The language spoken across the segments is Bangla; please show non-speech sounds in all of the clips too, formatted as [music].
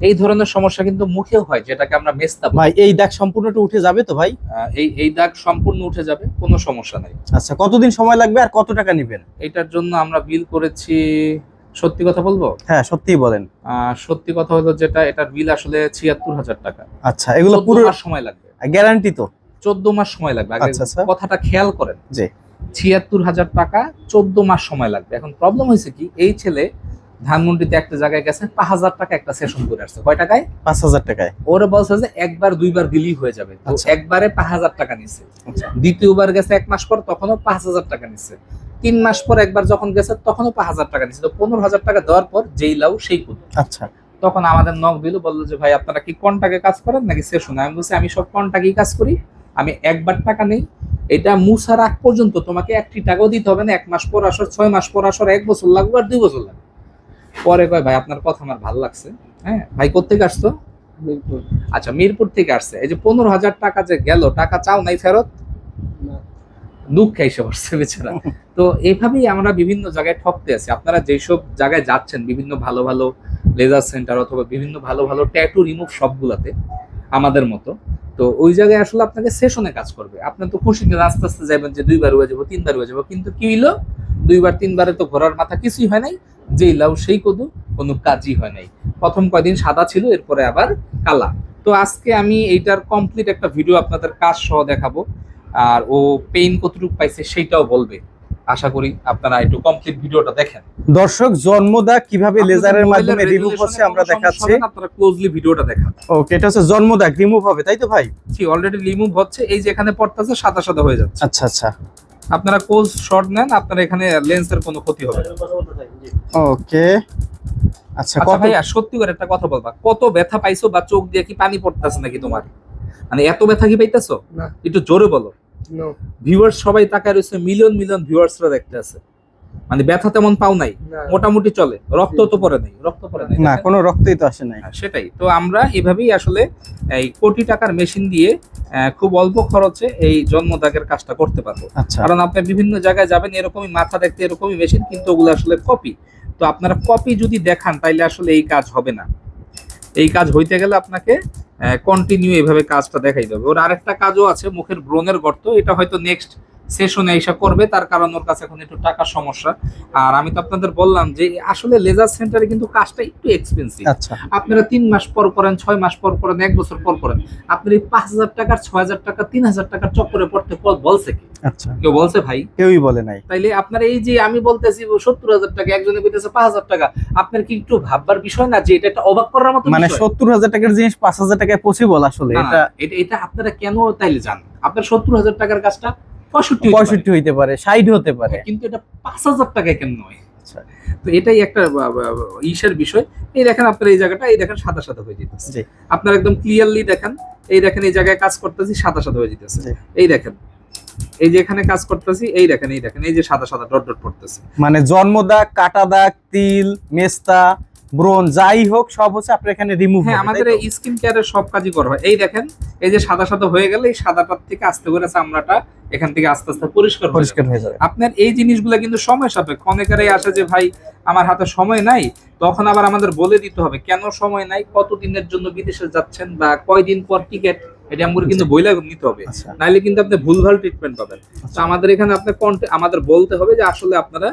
এই ধরনের সমস্যা কিন্তু মুখেও হয় যেটাকে আমরা মেস্তা ভাই এই দাগ সম্পূর্ণটা উঠে যাবে তো ভাই? এই এই দাগ সম্পূর্ণ উঠে যাবে কোনো সমস্যা নাই। আচ্ছা কতদিন সময় লাগবে আর কত টাকা নেবেন? এটার জন্য আমরা বিল করেছি সত্যি কথা বলব? হ্যাঁ সত্যিই বলেন। সত্যি কথা হলো যেটা এটার বিল আসলে ছিয়াত্তর হাজার টাকা। আচ্ছা এগুলো পুরো সময় লাগবে। গ্যারান্টি তো? চোদ্দ মাস সময় লাগবে। আচ্ছা, আচ্ছা। কথাটা খেয়াল করেন। যে ছিয়াত্তর হাজার টাকা চোদ্দ মাস সময় লাগবে। এখন প্রবলেম হয়েছে কি এই ছেলে ধানমন্ডিতে একটা জায়গায় গেছে পাঁচ হাজার টাকা একটা সেশন করে আসছে। কয় টাকায়? পাঁচ হাজার টাকায়। ওরা বলছে যে একবার দুইবার দিলেই হয়ে যাবে। তো আচ্ছা। একবারে পাঁচ হাজার টাকা নিছে। আচ্ছা। দ্বিতীয়বার গেছে এক মাস পর তখনও পাঁচ হাজার টাকা নিচ্ছে তিন মাস পর একবার যখন গেছে তখনও পাঁচ হাজার টাকা নিচ্ছে তো পনেরো হাজার টাকা দেওয়ার পর যেই লাউ সেই কুদ আচ্ছা। তখন আমাদের নক দিল বলল যে ভাই আপনারা কি কন্টাকে কাজ করেন নাকি সেশন আমি বলছি আমি সব কন্টাকেই কাজ করি। আমি একবার টাকা নেই। এটা মুসার আগ পর্যন্ত তোমাকে একটি টাকাও দিতে হবে না। এক মাস পর আসর ছয় মাস পর আসর এক বছর লাগবে আর দুই বছর লাগবে। পরে কয় ভাই আপনার কথা আমার ভালো লাগছে। হ্যাঁ ভাই কোথেকে আসতো আচ্ছা মিরপুর থেকে আসছে। এই যে পনেরো হাজার টাকা যে গেল টাকা চাও নাই ফেরত? দুঃখ এসে পড়ছে বেচারা। [laughs] তো এইভাবেই আমরা বিভিন্ন জায়গায় ঠকতে আছি। আপনারা যেসব জায়গায় যাচ্ছেন বিভিন্ন ভালো ভালো লেজার সেন্টার অথবা বিভিন্ন ভালো ভালো ট্যাটু রিমুভ সবগুলাতে আমাদের মতো তো ওই জায়গায় আসলে আপনাকে সেশনে কাজ করবে। আপনি তো খুশিতে আস্তে আস্তে যাবেন যে দুইবার হয়ে যাব তিনবার হয়ে যাব কিন্তু কি হইল? দুইবার তিনবারে তো ঘোরার মাথা কিছুই হয় নাই যেই লাউ সেই কদু কোনো কাজই হয় নাই। প্রথম কয়দিন সাদা ছিল এরপরে আবার কালা। তো আজকে আমি এইটার কমপ্লিট একটা ভিডিও আপনাদের কাজ সহ দেখাবো। আর ও পেইন কতটুকু পাইছে সেইটাও বলবে। আশা করি আপনারা একটু কমপ্লিট ভিডিওটা দেখেন। দর্শক জন্মদাগ কীভাবে লেজারের মাধ্যমে রিমুভ হচ্ছে আমরা দেখাচ্ছি। আপনারা ক্লোজলি ভিডিওটা দেখান। ওকে এটা হচ্ছে জন্মদাগ রিমুভ হবে তাই তো ভাই? জি অলরেডি রিমুভ হচ্ছে এই যে এখানে পড়তেছে সাদা সাদা হয়ে যাচ্ছে। আচ্ছা আচ্ছা। আপনারা কোজ শর্ট নেন আপনারা এখানে লেন্সের কোনো ক্ষতি হবে ওকে আচ্ছা কথা কত ভাইয়া সত্যি করে একটা কথা বলবা। কত ব্যথা পাইছো বা চোখ দিয়ে কি পানি পড়তেছে নাকি তোমার? মানে এত ব্যথা কি পাইতেছো? না। একটু জোরে বলো। ভিউয়ার্স সবাই তাকায় রয়েছে মিলিয়ন মিলিয়ন ভিউয়ার্সরা দেখতে আছে। মানে ব্যথা তেমন পাও নাই। মোটামুটি চলে। রক্ত তো পরে নাই রক্ত পরে নাই। না কোনো রক্তই তো আসে নাই। হ্যাঁ, সেটাই। তো আমরা এভাবেই আসলে এই কোটি টাকার মেশিন দিয়ে খুব অল্প খরচে এই জন্মদাগের কাজটা করতে পারব। আচ্ছা। কারণ আপনি বিভিন্ন জায়গায় যাবেন এরকমই মাথা দেখতে এরকমই মেশিন কিন্তু ওগুলো আসলে কপি তো আপনারা কপি যদি দেখান তাইলে আসলে এই কাজ হবে না। এই কাজ হইতে গেলে আপনাকে কন্টিনিউ এভাবে কাজটা দেখাই দেবে ওর আরেকটা কাজও আছে মুখের ব্রণের গর্ত। এটা হয়তো নেক্সট সেশনে এসে করবে তার কারণ ওর কাছে এখন একটু টাকার সমস্যা। আর আমি তো আপনাদের বললাম যে আসলে লেজার সেন্টারে কিন্তু কাজটা একটু এক্সপেন্সিভ আচ্ছা। আপনারা তিন মাস পর করেন ছয় মাস পর করেন এক বছর পর করেন। আপনার এই পাঁচ হাজার টাকার ছয় হাজার টাকা তিন হাজার টাকার চক্করে পড়তে বলছে কি? আচ্ছা। কেউ বলছে ভাই? কেউই বলে নাই। তাইলে আপনার এই যে আমি বলতেছি সত্তর হাজার টাকা একজনে কইতেছে পাঁচ হাজার টাকা আপনার কি একটু ভাববার বিষয় না যে এটা একটা অবাক করার মতো মানে সত্তর হাজার টাকার জিনিস পাঁচ হাজার টাকায় পসিবল আসলে? এটা এটা আপনারা কেন তাইলে জান আপনার সত্তর হাজার টাকার কাজটা পঁয়ষট্টি হইতে পারে। ষাট হতে পারে। কিন্তু এটা পাঁচ হাজার টাকায় কেন নয়? আচ্ছা। তো এটাই একটা ইসের বিষয়। এই দেখেন আপনার এই জায়গাটা এই দেখেন সাদা সাদা হয়ে যেতেছে। আপনার একদম ক্লিয়ারলি দেখেন এই দেখেন এই জায়গায় কাজ করতেছি সাদা সাদা হয়ে যেতেছে। এই দেখেন এই যে এখানে কাজ করতেছি এই দেখেন এই দেখেন এই যে সাদা সাদা ডট ডট পড়তেছে। মানে জন্মদাগ কাটা দাগ তিল মেস্তা ব্রণ যাই হোক সব হচ্ছে আপনার এখানে রিমুভ হ্যাঁ আমাদের এই স্কিন কেয়ারের সব কাজই করা হয়। এই দেখেন এই যে সাদা সাদা হয়ে গেলে এই সাদাটার থেকে আস্তে করে চামড়াটা এখান থেকে আস্তে আস্তে পরিষ্কার পরিষ্কার হয়ে যাবে। আপনার এই জিনিসগুলো কিন্তু সময় সাপেক্ষ। অনেকেরই আসে যে ভাই আমার হাতে সময় নাই। তখন আবার আমাদের বলে দিতে হবে কেন সময় নাই? কত দিনের জন্য বিদেশে যাচ্ছেন বা কয়দিন পর টিকিট এটা আমাদের কিন্তু বইলে নিতে হবে। আচ্ছা। নাইলে কিন্তু আপনি ভুলভাল ট্রিটমেন্ট পাবেন। তো আমাদের এখানে আপনার আমাদের বলতে হবে যে আসলে আপনারা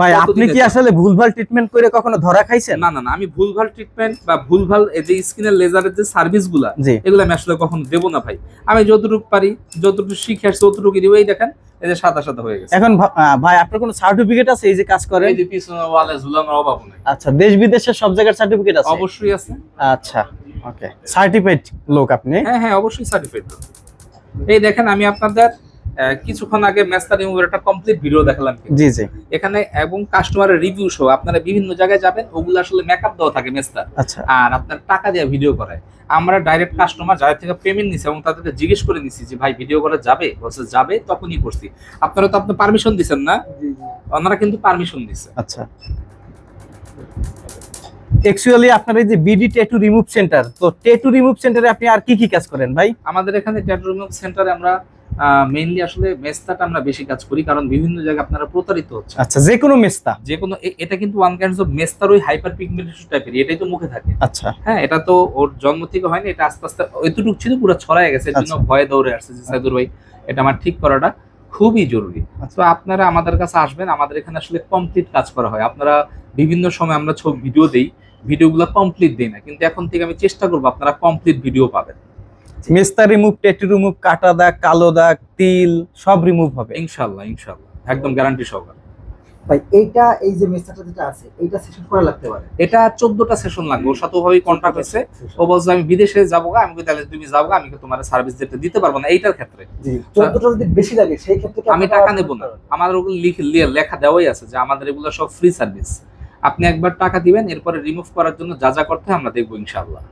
ভাই আপনি কি আসলে ভুলভাল ট্রিটমেন্ট করে কখনো ধরা খাইছেন? না না না আমি ভুলভাল ট্রিটমেন্ট বা ভুলভাল এই যে স্কিনের লেজারের যে সার্ভিসগুলা জি। এগুলো আমি আসলে কখনো দেবো না ভাই। আমি যতটুকু পারি যতটুকু শিখে আসছি ততটুকু দিব। এই দেখেন এই যে সাদা সাদা হয়ে গেছে। এখন ভাই আপনার কোনো সার্টিফিকেট আছে এই যে কাজ করেন? এই যে পিছনে ওয়ালে ঝুলানোর অভাব নেই। আচ্ছা দেশ বিদেশের সব জায়গার সার্টিফিকেট আছে? অবশ্যই আছে। আচ্ছা ওকে সার্টিফাইড লোক আপনি? হ্যাঁ হ্যাঁ অবশ্যই সার্টিফাইড এই দেখেন আমি আপনাদের কিছুক্ষণ আগে ম্যাস্টার রিমুভের একটা কমপ্লিট ভিডিও দেখালাম জি জি। এখানে এবং কাস্টমারের রিভিউ সহ আপনারা বিভিন্ন জায়গায় যাবেন ওগুলো আসলে মেকআপ দেওয়া থাকে মেস্টার আচ্ছা। আর আপনার টাকা দিয়ে ভিডিও করায় আমরা ডাইরেক্ট কাস্টমার যাদের থেকে পেমেন্ট নিছি এবং তাদেরকে জিজ্ঞেস করে নিছি যে ভাই ভিডিও করা যাবে? বলছে যাবে তখনই করছি। আপনারা তো আপনি পারমিশন দিছেন না? ওনারা কিন্তু পারমিশন দিছে। আচ্ছা। অ্যাকচুয়ালি আপনার এই যে বিডি ট্যাটু রিমুভ সেন্টার তো ট্যাটু রিমুভ সেন্টারে আপনি আর কি কি কাজ করেন ভাই? আমাদের এখানে ট্যাটু রিমুভ সেন্টারে আমরা মেইনলি আসলে মেস্তাটা আমরা বেশি কাজ করি কারণ বিভিন্ন জায়গায় আপনারা প্রতারিত হচ্ছে আচ্ছা যে কোনো মেস্তা? যে কোনো এটা কিন্তু ওয়ান কাইন্ডস অফ মেস্তার ওই হাইপার পিগমেন্টেশন টাইপের এটাই তো মুখে থাকে। আচ্ছা। হ্যাঁ এটা তো ওর জন্ম থেকে হয়নি এটা আস্তে আস্তে এতটুকু ছিল পুরো ছড়ায় গেছে এর জন্য আচ্ছা। ভয়ে দৌড়ে আসছে যে সাইদুর ভাই এটা আমার ঠিক করাটা খুবই জরুরি। আচ্ছা। তো আপনারা আমাদের কাছে আসবেন আমাদের এখানে আসলে কমপ্লিট কাজ করা হয়। আপনারা বিভিন্ন সময় আমরা ছবি ভিডিও দেই ভিডিওগুলো কমপ্লিট দেই না কিন্তু এখন থেকে আমি চেষ্টা করব আপনারা কমপ্লিট ভিডিও পাবেন। মেস্তা রিমুভ ট্যাটু রিমুভ কাটা দাগ কালো দাগ তিল সব রিমুভ হবে। ইনশাল্লাহ ইনশাল্লাহ একদম গ্যারান্টি সহকারে। ভাই এইটা এই যে যেটা আছে এইটা সেশন করা লাগতে পারে? এটা চোদ্দটা সেশন লাগবে ওর সাথে ওভাবেই কন্ট্যাক্ট হয়েছে ও বলছে আমি বিদেশে যাব গা, আমি তাহলে তুমি যাব গা, আমি কি তোমার সার্ভিস দিতে দিতে পারব না। এইটার ক্ষেত্রে। জি যদি বেশি লাগে সেই ক্ষেত্রে আমি টাকা নেব না। আমাদের ওগুলো লিখে লেখা দেওয়াই আছে যে আমাদের এগুলো সব ফ্রি সার্ভিস আপনি একবার টাকা দিবেন এরপরে রিমুভ করার জন্য যা যা করতে আমরা দেখব ইনশাআল্লাহ।